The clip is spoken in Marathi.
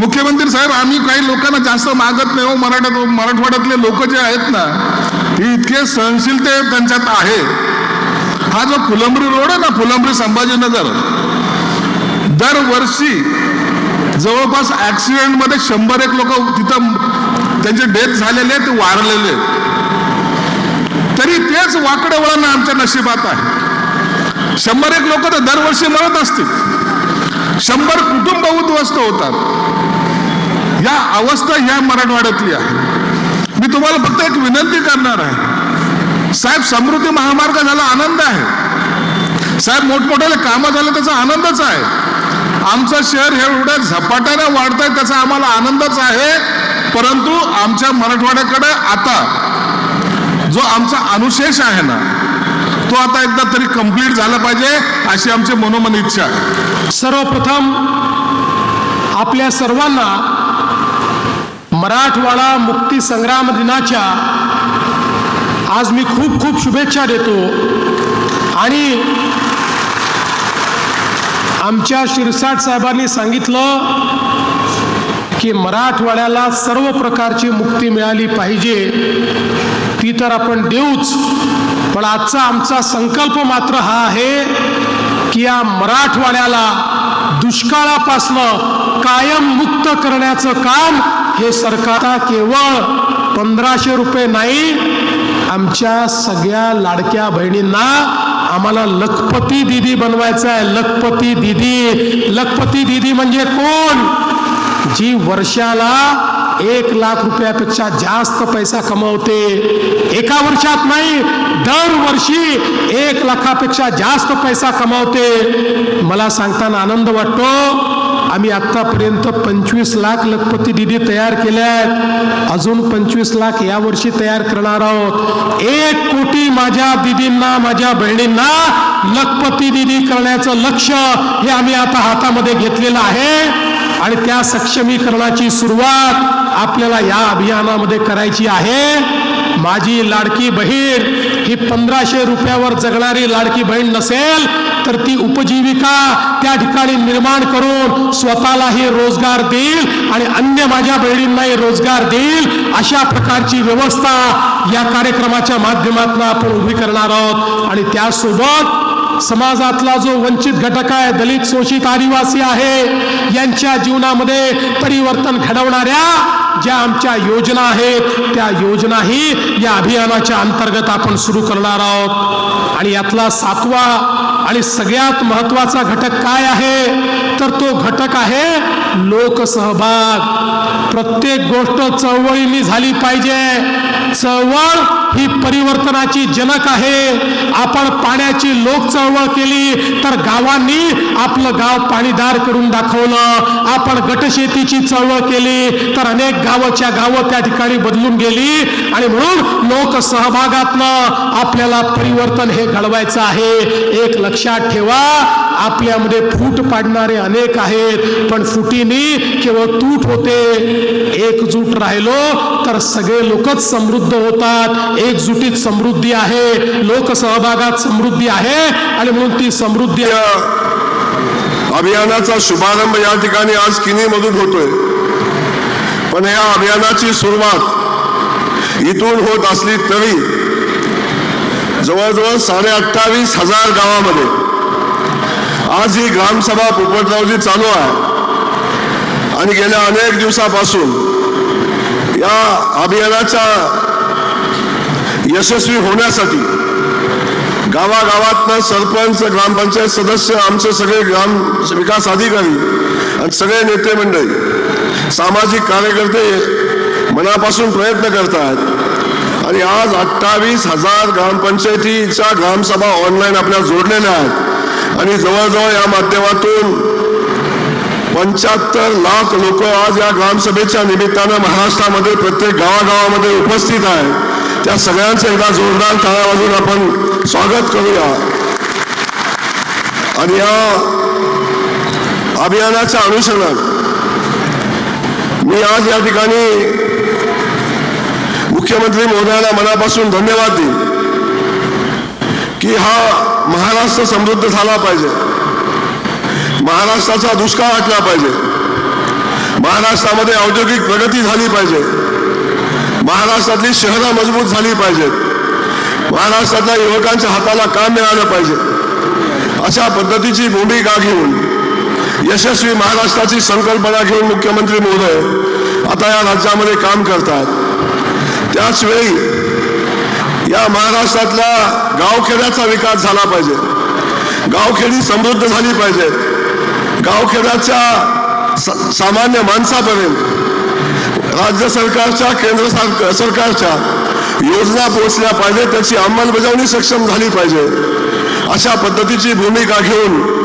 मुख्यमंत्री साहेब आम्ही काही लोकांना जास्त मागत नाही हो मराठा मराठवाड्यातले लोक जे आहेत ना हे इतके सहनशीलते त्यांच्यात आहे. हा जो फुलंब्री रोड आहे ना फुलंब्री संभाजीनगर दरवर्षी जवळपास ॲक्सिडेंटमध्ये शंभर एक लोक तिथं त्यांचे डेथ झालेले आहेत, ते वारलेले आहेत. तरी तेच वाकडे वळण आमच्या नशिबात आहे. शंभर एक लोक तर दरवर्षी मरत असतील. शंभर कुटुंब उद्ध्वस्त होतात. या अवस्था या मराठवाड्यातली आहे. मी तुम्हाला फक्त एक विनंती करणार आहे. साहेब समृद्धी महामार्ग झाला आनंद आहे. साहेब मोठमोठ्याले कामं झालं त्याचा आनंदच आहे. आमचं शहर हे एवढ्या झपाट्याने वाढत आहे त्याचा आम्हाला आनंदच आहे. परंतु आमच्या मराठवाड्याकडे आता जो आमचा अनुशेष आहे ना तो आता एकदा तरी कंप्लीट झाला पाहिजे अशी आमची मनोमन इच्छा आहे. सर्वप्रथम आपल्या सर्वांना मराठवाडा मुक्ती संग्राम दिनाच्या आज मी खूप खूप शुभेच्छा देतो. आणि आमच्या शिरसाट साहेबांनी सांगितलं की मराठवाड्याला सर्व प्रकारची मुक्ती मिळाली पाहिजे. ती तर आपण देऊच. पण आजचा आमचा संकल्प मात्र हा आहे की या मराठवाड्याला दुष्काळापासनं कायम मुक्त करण्याचं काम हे सरकार केवळ पंधराशे रुपये नाही आमच्या सगळ्या लाडक्या बहिणींना आम्हाला लखपती दिदी बनवायचं आहे. लखपती दिदी लखपती दिदी म्हणजे कोण? जी वर्षाला एक लाख रुपयापेक्षा जास्त पैसा कमवते. एका वर्षात नाही दरवर्षी एक लाखापेक्षा जास्त पैसा कमावते. मला सांगताना आनंद वाटतो आम्ही आत्तापर्यंत पंचवीस लाख लखपती दिदी तयार केल्या आहेत. अजून पंचवीस लाख यावर्षी तयार करणार आहोत. एक कोटी माझ्या दिदींना माझ्या बहिणींना लखपती दिदी करण्याचं लक्ष हे आम्ही आता हातामध्ये घेतलेलं आहे. आणि त्या सक्षमीकरणाची सुरुवात आपल्याला या अभियानामध्ये करायची आहे. माझी लाडकी बहीण ही पंधराशे रुपयावर जगणारी लाडकी बहीण नसेल तर ती उपजीविका त्या ठिकाणी निर्माण करून स्वतःलाही रोजगार देईल आणि अन्य माझ्या बहिणींनाही रोजगार देईल. अशा प्रकारची व्यवस्था या कार्यक्रमाच्या माध्यमातून आपण उभी करणार आहोत. आणि त्यासोबत समाजातला जो वंचित घटक आहे दलित शोषित आदिवासी आहे यांच्या जीवनामध्ये परिवर्तन घडवणाऱ्या ज्या आमच्या योजना आहेत त्या योजनाही या अभियानाच्या अंतर्गत आपण सुरू करणार आहोत. आणि यातला सातवा आणि सगळ्यात महत्त्वाचा घटक काय आहे? तर तो घटक आहे लोकसहभाग. प्रत्येक गोष्ट चळवळीने झाली पाहिजे. चळवळ ही परिवर्तनाची जनक आहे. आपण पाण्याची लोक चळवळ केली तर गावांनी आपलं गाव पाणीदार करून दाखवलं. आपण गटशेतीची चळवळ केली तर अनेक गावाच्या गावं त्या ठिकाणी बदलून गेली. आणि म्हणून लोकसहभागातनं आपल्याला परिवर्तन हे घडवायचं आहे. एक लक्षात ठेवा आपल्यामध्ये फूट पाडणारे अनेक आहेत पण फुटीनी केवळ तूट होते. एकजूट राहिलो तर सगळे लोकच समृद्ध होतात. एकजुटीत समृद्धी आहे लोकसहभागात समृद्धी आहे आणि म्हणून ती समृद्धी अभियानाचा शुभारंभ या ठिकाणी आज किनीमधून होतोय. पण या अभियानाची सुरुवात इथून होत असली तरी जवळजवळ साडे अठ्ठावीस हजार गावामध्ये आज ही ग्रामसभा पोपटरावजी चालू आहे. आणि गेल्या अनेक दिवसापासून या अभियानाच्या यशस्वी होण्यासाठी गावागावातनं सरपंच ग्रामपंचायत सदस्य आमचे सगळे ग्राम विकास अधिकारी आणि सगळे नेते मंडळी सामाजिक कार्यकर्ते मनापासून प्रयत्न करत आहेत आणि आज अठ्ठावीस हजार ग्रामपंचायतीच्या ग्रामसभा ऑनलाईन आपल्या जोडलेल्या आहेत. आणि जवळजवळ या माध्यमातून पंच्याहत्तर लाख लोक आज या ग्रामसभेच्या निमित्तानं महाराष्ट्रामध्ये प्रत्येक गावागावामध्ये उपस्थित आहेत. त्या सगळ्यांचं एकदा जोरदार टाळ्या वाजून आपण स्वागत करूया. आणि या अभियानाच्या अनुषंगात मी आज या ठिकाणी मुख्यमंत्री महोदयाला मनापासून धन्यवाद देईन की हा महाराष्ट्र समृद्ध झाला पाहिजे. महाराष्ट्राचा दुष्काळ हटला पाहिजे. महाराष्ट्रामध्ये औद्योगिक प्रगती झाली पाहिजे. महाराष्ट्रातली शहरं मजबूत झाली पाहिजेत. महाराष्ट्रातल्या युवकांच्या हाताला काम मिळालं पाहिजे. अशा पद्धतीची भूमिका घेऊन यशस्वी महाराष्ट्राची संकल्पना घेऊन मुख्यमंत्री महोदय आता या राज्यामध्ये काम करतात. त्याचवेळी या महाराष्ट्रातल्या गावखेड्याचा विकास झाला पाहिजे. गावखेडी समृद्ध झाली पाहिजेत गावखेड्याच्या स- सामान्य माणसापर्यंत राज्य सरकारच्या केंद्र सरकार सरकारच्या योजना पोहोचल्या पाहिजे त्याची अंमलबजावणी सक्षम झाली पाहिजे. अशा पद्धतीची भूमिका घेऊन